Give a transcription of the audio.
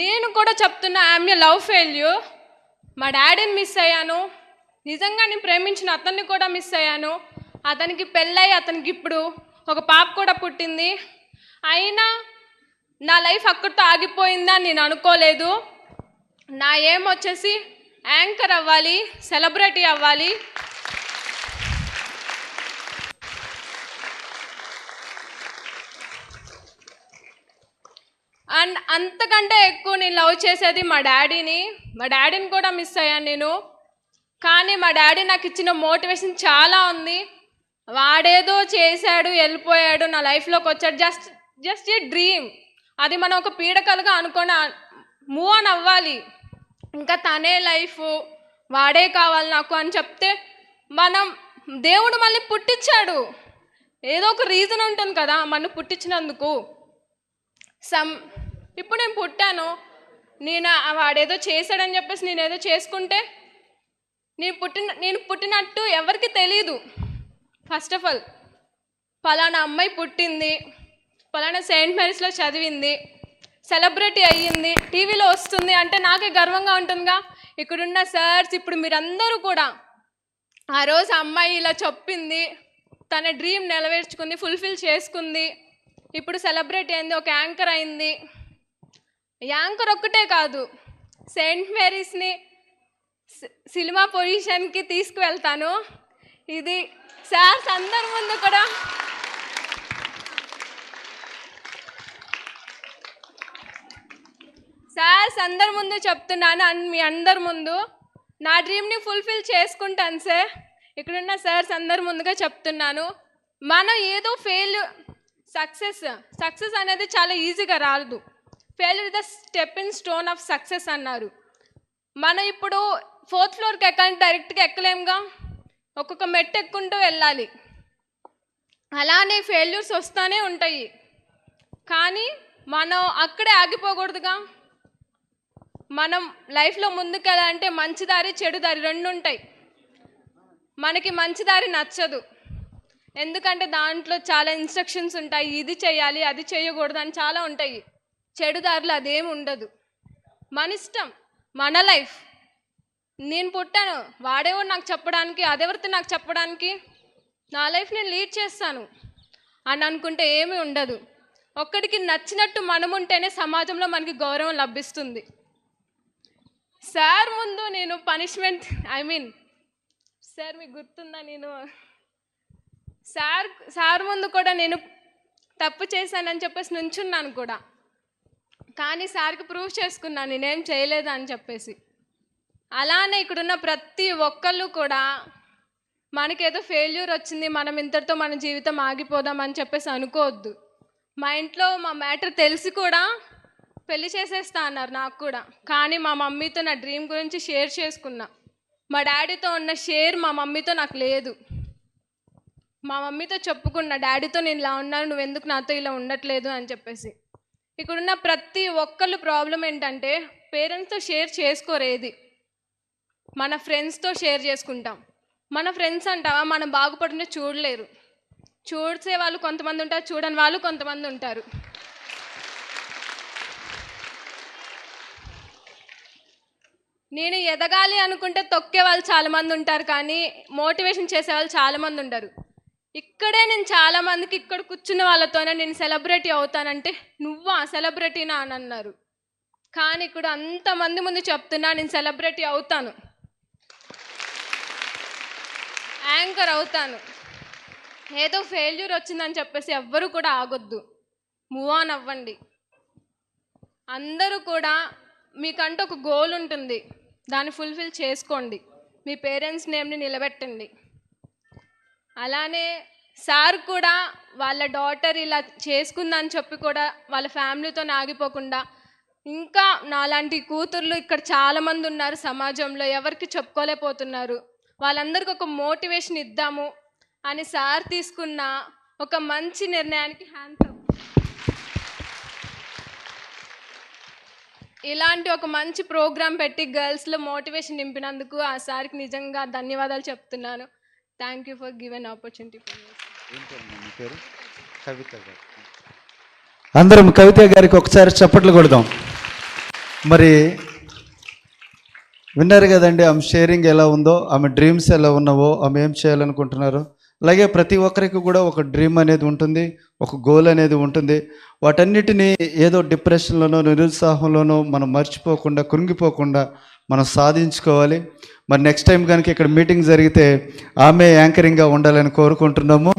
నేను కూడా చెప్తున్నా ఐఎమ్ ఏ లవ్ ఫెయిల్యూర్. మా డాడీని మిస్ అయ్యాను. నిజంగా నేను ప్రేమించిన అతన్ని కూడా మిస్ అయ్యాను. అతనికి పెళ్ళై అతనికి ఇప్పుడు ఒక పాప కూడా పుట్టింది. అయినా నా లైఫ్ అక్కడితో ఆగిపోయిందని నేను అనుకోలేదు. నా ఏం వచ్చేసి యాంకర్ అవ్వాలి సెలబ్రిటీ అవ్వాలి. అండ్ అంతకంటే ఎక్కువ నేను లవ్ చేసేది మా డాడీని. మా డాడీని కూడా మిస్ అయ్యాను నేను. కానీ మా డాడీ నాకు ఇచ్చిన మోటివేషన్ చాలా ఉంది. వాడేదో చేశాడు వెళ్ళిపోయాడు నా లైఫ్లోకి వచ్చాడు. Just just a dream. అది మనం ఒక పీడకలుగా అనుకొని మూవ్ ఆన్ అవ్వాలి. ఇంకా తనే లైఫ్ వాడే కావాలి నాకు అని చెప్తే మనం దేవుడు మళ్ళీ పుట్టించాడు. ఏదో ఒక రీజన్ ఉంటుంది కదా మనం పుట్టించినందుకు. సమ్ ఇప్పుడు నేను పుట్టాను. నేను వాడేదో చేశాడని చెప్పేసి నేను ఏదో చేసుకుంటే నేను పుట్టిన నేను పుట్టినట్టు ఎవరికి తెలియదు ఫస్ట్ ఆఫ్ ఆల్ పలానా అమ్మాయి పుట్టింది. పలానా సెయింట్ మేరీస్లో చదివింది. సెలబ్రిటీ అయ్యింది. టీవీలో వస్తుంది అంటే నాకే గర్వంగా ఉంటుందిగా. ఇక్కడున్న సార్స్ ఇప్పుడు మీరందరూ కూడా ఆ రోజు అమ్మాయి ఇలా చెప్పింది. తన డ్రీమ్ నెరవేర్చుకుంది ఫుల్ఫిల్ చేసుకుంది. ఇప్పుడు సెలబ్రిటీ అయింది ఒక యాంకర్ అయింది. యాంకర్ ఒక్కటే కాదు సెయింట్ మేరీస్ని సినిమా పొజిషన్కి తీసుకువెళ్తాను. ఇది సార్స్ అందరి ముందు కూడా. సార్స్ అందరి ముందు చెప్తున్నాను అన్ మీ అందరి ముందు. నా డ్రీమ్ని ఫుల్ఫిల్ చేసుకుంటాను సార్. ఇక్కడున్న సార్స్ అందరి ముందుగా చెప్తున్నాను. మనం ఏదో ఫెయిల్ సక్సెస్ సక్సెస్ అనేది చాలా ఈజీగా రాదు. Fail the step in stone of success అన్నారు. మనం ఇప్పుడు ఫోర్త్ ఫ్లోర్కి ఎక్కాలి డైరెక్ట్గా ఎక్కలేముగా? ఒక్కొక్క మెట్టు ఎక్కుంటూ వెళ్ళాలి. అలానే ఫెయిల్యూర్స్ వస్తూనే ఉంటాయి. కానీ మనం అక్కడే ఆగిపోకూడదుగా? మనం లైఫ్లో ముందుకెళ్ళాలంటే మంచి దారి చెడు దారి రెండు ఉంటాయి. మనకి మంచి దారి నచ్చదు. ఎందుకంటే దాంట్లో చాలా ఇన్స్ట్రక్షన్స్ ఉంటాయి. ఇది చేయాలి అది చేయకూడదు అని చాలా ఉంటాయి. చెడుదారులు అదేం ఉండదు. మన ఇష్టం మన లైఫ్. నేను పుట్టాను వాడేవాడు నాకు చెప్పడానికి అదెవరితో నాకు చెప్పడానికి. నా లైఫ్ నేను లీడ్ చేస్తాను అని అనుకుంటే ఏమీ ఉండదు. ఒక్కడికి నచ్చినట్టు మనముంటేనే సమాజంలో మనకి గౌరవం లభిస్తుంది. సార్ ముందు నేను పనిష్మెంట్ ఐ మీన్ సార్ మీకు గుర్తుందా నేను? సార్ సార్ ముందు కూడా నేను తప్పు చేశానని చెప్పేసి నుంచున్నాను కూడా. కానీ సార్కి ప్రూవ్ చేసుకున్నాను నేనేం చేయలేదు అని చెప్పేసి. అలానే ఇక్కడున్న ప్రతి ఒక్కళ్ళు కూడా మనకేదో ఫెయిల్యూర్ వచ్చింది మనం ఇంతటితో మన జీవితం ఆగిపోదాం అని చెప్పేసి అనుకోవద్దు. మా ఇంట్లో మా మ్యాటర్ తెలిసి కూడా పెళ్ళి చేసేస్తా అన్నారు నాకు కూడా. కానీ మా మమ్మీతో నా డ్రీమ్ గురించి షేర్ చేసుకున్నా. మా డాడీతో ఉన్న షేర్ మా మమ్మీతో నాకు లేదు. మా మమ్మీతో చెప్పుకున్నా డాడీతో నేను ఇలా ఉన్నాను నువ్వు ఎందుకు నాతో ఇలా ఉండట్లేదు? అని చెప్పేసి. ఇక్కడున్న ప్రతి ఒక్కళ్ళు ప్రాబ్లం ఏంటంటే పేరెంట్స్తో షేర్ చేసుకోరేది. మన ఫ్రెండ్స్తో షేర్ చేసుకుంటాం. మన ఫ్రెండ్స్ అంటావా మనం బాగుపడిన చూడలేరు. చూసే వాళ్ళు కొంతమంది ఉంటారు చూడని వాళ్ళు కొంతమంది ఉంటారు. నేను ఎదగాలి అనుకుంటే తొక్కే వాళ్ళు చాలామంది ఉంటారు కానీ మోటివేషన్ చేసే వాళ్ళు చాలామంది ఉంటారు ఇక్కడే నేను చాలామందికి ఇక్కడ కూర్చున్న వాళ్ళతోనే నేను సెలబ్రిటీ అవుతానంటే నువ్వా సెలబ్రిటీనా అని అన్నారు. కానీ ఇక్కడ అంతమంది ముందు చెప్తున్నా నేను సెలబ్రిటీ అవుతాను. యాంకర్ అవుతాను. ఏదో ఫెయిల్యూర్ వచ్చిందని చెప్పేసి ఎవ్వరు కూడా ఆగొద్దు. మూవ్ ఆన్ అవ్వండి. అందరూ కూడా మీకంటూ ఒక గోల్ ఉంటుంది. దాన్ని ఫుల్ఫిల్ చేసుకోండి. మీ పేరెంట్స్ నేమ్ని నిలబెట్టండి. అలానే సార్ కూడా వాళ్ళ డాటర్ ఇలా చేసుకుందని చెప్పి కూడా వాళ్ళ ఫ్యామిలీతో ఆగిపోకుండా ఇంకా నాలాంటి కూతుర్లు ఇక్కడ చాలామంది ఉన్నారు సమాజంలో ఎవరికి చెప్పుకోలేకపోతున్నారు. వాళ్ళందరికీ ఒక మోటివేషన్ ఇద్దాము అని సార్ తీసుకున్న ఒక మంచి నిర్ణయానికి హ్యాండ్స్ ఇలాంటి ఒక మంచి ప్రోగ్రాం పెట్టి గర్ల్స్లో మోటివేషన్ నింపినందుకు ఆ సార్కి నిజంగా ధన్యవాదాలు చెప్తున్నాను. Thank you for given opportunity for ఏం పేరమ్మా మీ పేరు? కవిత గారు. అందరం కవిత గారికి ఒకసారి చప్పట్లు కొడదాం. మరి విన్నారు కదండి ఆమె షేరింగ్ ఎలా ఉందో ఆమె డ్రీమ్స్ ఎలా ఉన్నావో ఆమె ఏం చేయాలనుకుంటున్నారు? అలాగే ప్రతి ఒక్కరికి కూడా ఒక డ్రీమ్ అనేది ఉంటుంది ఒక గోల్ అనేది ఉంటుంది. వాటన్నిటినీ ఏదో డిప్రెషన్లోనో నిరుత్సాహంలోనో మనం మర్చిపోకుండా కృంగిపోకుండా మనం సాధించుకోవాలి. మరి నెక్స్ట్ టైం కనుక ఇక్కడ మీటింగ్ జరిగితే ఆమె యాంకరింగ్గా ఉండాలని కోరుకుంటున్నాము.